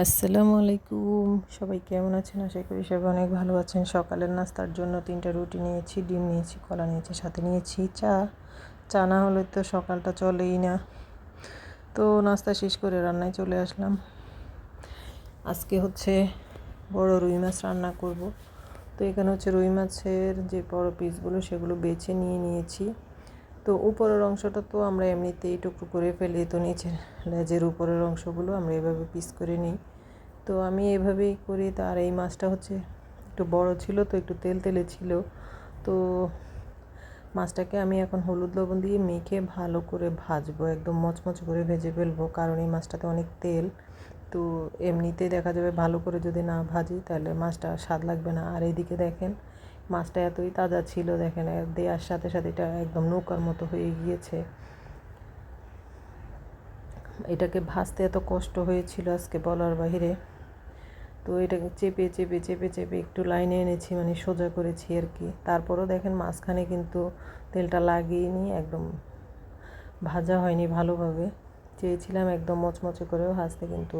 আসসালামু আলাইকুম। সবাই কেমন আছেন? আশা করি সবাই অনেক ভালো আছেন। সকালের নাস্তার জন্য তিনটা রুটি নিয়েছি, ডিম নিয়েছি, কলা নিয়েছি, সাথে নিয়েছি চা। চা না হলে তো সকালটা চলেই না। তো নাস্তা শেষ করে রান্নায় চলে আসলাম। আজকে হচ্ছে বড় রুই মাছ রান্না করব। তো এখানে হচ্ছে রুই মাছের যে বড় পিসগুলো সেগুলো বেছে নিয়ে নিয়েছি। তো উপরের অংশটা তো আমরা এমনিতেই টুকরো করে ফেলি। তো নিচের লেজের উপরের অংশগুলো আমরা এভাবে পিস করে নিই। তো আমি এভাবেই করি। তার এই মাছটা হচ্ছে একটু বড় ছিল, তো একটু তেল তেলে ছিল। তো মাছটাকে আমি এখন হলুদ লবণ দিয়ে মেখে ভালো করে ভাজবো, একদম মচমচ করে ভেজে ফেলব, কারণ এই মাছটাতে অনেক তেল। তো এমনিতেই দেখা যাবে ভালো করে যদি না ভাজি, তাহলে মাছটা স্বাদ লাগবে না। আর এইদিকে দেখেন, মাছটা এতই তাজা ছিল, দেখেন দেওয়ার সাথে সাথে এটা একদম নৌকার মতো হয়ে গিয়েছে। এটাকে ভাজতে এত কষ্ট হয়েছিল আজকে বলার বাহিরে। তো এটাকে চেপে চেপে চেপে চেপে একটু লাইনে এনেছি মানে সোজা করেছি আর কি। তারপরও দেখেন মাঝখানে কিন্তু তেলটা লাগিয়ে একদম ভাজা হয়নি ভালোভাবে। চেয়েছিলাম একদম মচমচে করেও ভাজতে, কিন্তু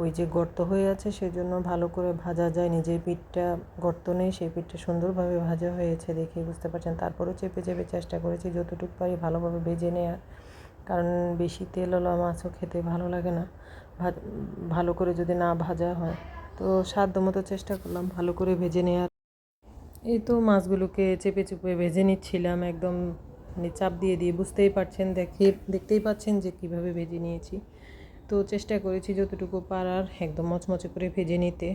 ওই যে গর্ত হয়ে আছে সেজন্য ভালো করে ভাজা যায় নিজের পিঠটা গর্ত নেই, সেই পিঠটা সুন্দরভাবে ভাজা হয়েছে দেখে বুঝতে পারছেন। তারপরেও চেপে চেপে চেষ্টা করেছি যতটুকু পারি ভালোভাবে ভেজে নেওয়ার কারণ বেশি তেলওয়ালা মাছও খেতে ভালো লাগে না। ভালো করে যদি না ভাজা হয়। তো সাধ্য মতো চেষ্টা করলাম ভালো করে ভেজে নেওয়ার এই তো মাছগুলোকে চেপে চেপে ভেজে নিচ্ছিলাম, একদম মানে চাপ দিয়ে দিয়ে। বুঝতেই পারছেন, দেখে, দেখতেই পাচ্ছেন যে কীভাবে ভেজে নিয়েছি। তো চেষ্টা করেছি যতটুকু পারার, একদম মচমচে করে ভেজে নিতে।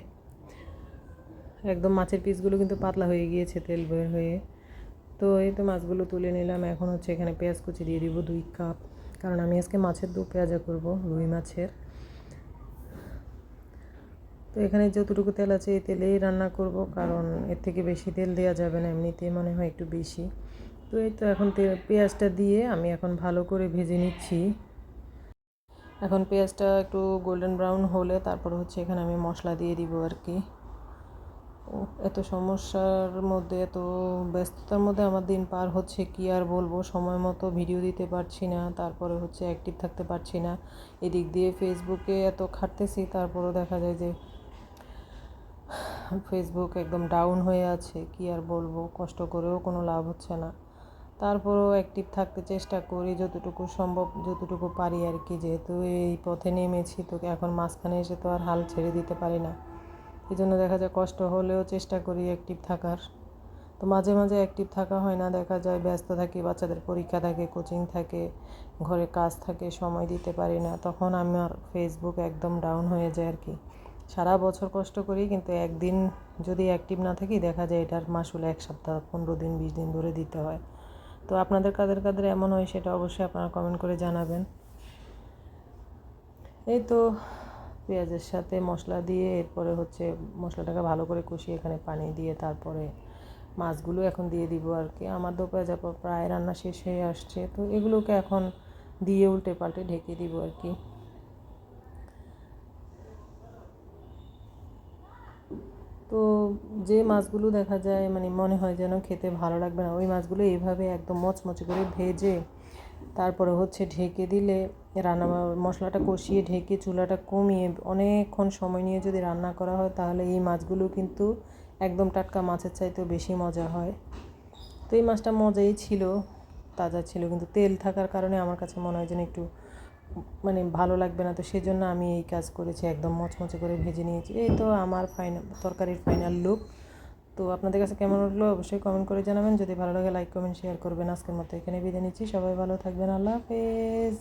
একদম মাছের পিসগুলো কিন্তু পাতলা হয়ে গিয়েছে তেল বের হয়ে। তো এই তো মাছগুলো তুলে নিলাম। এখন হচ্ছে এখানে পেঁয়াজ কুচি দিয়ে দিব দুই কাপ। কারণ আমি আজকে মাছের দু পেঁয়াজা করব, রুই মাছের। তো এখানে যতটুকু তেল আছে এই তেলেই রান্না করব, কারণ এর থেকে বেশি তেল দেওয়া যাবে না, এমনিতেই মনে হয় একটু বেশি। তো এই তো এখন পেঁয়াজটা দিয়ে আমি এখন ভালো করে ভেজে নিচ্ছি। এখন পেঁয়াজটা একটু গোল্ডেন ব্রাউন হলে তারপর হচ্ছে এখানে আমি মশলা দিয়ে দিব আর কি। এত সমস্যার মধ্যে, এত ব্যস্ততার মধ্যে আমার দিন পার হচ্ছে, কি আর বলব? সময় মতো ভিডিও দিতে পারছি না, তারপরে হচ্ছে অ্যাক্টিভ থাকতে পারছি না। এদিক দিয়ে ফেসবুকে এত খাটতেছি, তারপরও দেখা যায় যে ফেসবুক একদম ডাউন হয়ে আছে, কি আর বলব? কষ্ট করেও কোনো লাভ হচ্ছে না। তারপরেও অ্যাক্টিভ থাকতে চেষ্টা করি যতটুকু সম্ভব, যতটুকু পারি আর কি। যেহেতু এই পথে নেমেছি, তো এখন মাঝখানে এসে তো আর হাল ছেড়ে দিতে পারি না। এই জন্য দেখা যায় কষ্ট হলেও চেষ্টা করি অ্যাক্টিভ থাকার। তো মাঝে মাঝে অ্যাক্টিভ থাকা হয় না, দেখা যায় ব্যস্ত থাকি, বাচ্চাদের পরীক্ষা থাকে কোচিং থাকে, ঘরে কাজ থাকে, সময় দিতে পারি না, তখন আমার ফেসবুক একদম ডাউন হয়ে যায় আর কি। সারা বছর কষ্ট করি কিন্তু একদিন যদি অ্যাক্টিভ না থাকি, দেখা যায় এটার মাসুল এক সপ্তাহ, পনেরো দিন, বিশ দিন ধরে দিতে হয়। তো আপনাদের কাদের কাদের এমন হয় সেটা অবশ্যই আপনারা কমেন্ট করে জানাবেন। এই তো পেঁয়াজের সাথে মশলা দিয়ে, এরপরে হচ্ছে মশলাটাকে ভালো করে কষিয়ে এখানে পানি দিয়ে, তারপরে মাছগুলো এখন দিয়ে দিব আর কি। আমার দো পেঁয়াজা প্রায় রান্না শেষ হয়ে আসছে, তো এগুলোকে এখন দিয়ে উল্টে পাল্টে ঢেকে দিব আর কি। তো যে মাছগুলো দেখা যায় মানে মনে হয় যেন খেতে ভালো লাগবে না, ওই মাছগুলো এইভাবে একদম মচমচে করে ভেজে তারপরে হচ্ছে ঢেকে দিলে রান্না মশলাটা কষিয়ে ঢেকে চুলাটা কমিয়ে অনেকক্ষণ সময় নিয়ে যদি রান্না করা হয়, তাহলে এই মাছগুলো কিন্তু একদম টাটকা মাছের চাইতেও বেশি মজা হয়। তো এই মাছটা মজাই ছিল, তাজা ছিল, কিন্তু তেল থাকার কারণে আমার কাছে মনে হয় যেন একটু মানে ভালো লাগবে না, তো সেজন্য আমি এই কাজ করেছি, একদম মচমচে করে ভেজে নিয়েছি। এই তো আমার ফাইনাল তরকারির ফাইনাল লুক তো আপনাদের কাছে কেমন লাগল অবশ্যই কমেন্ট করে জানাবেন। যদি ভালো লাগে লাইক কমেন্ট শেয়ার করবেন। আজকের মতো এখানে বিদায় নিচ্ছি। সবাই ভালো থাকবেন। আল্লাহ হাফেজ।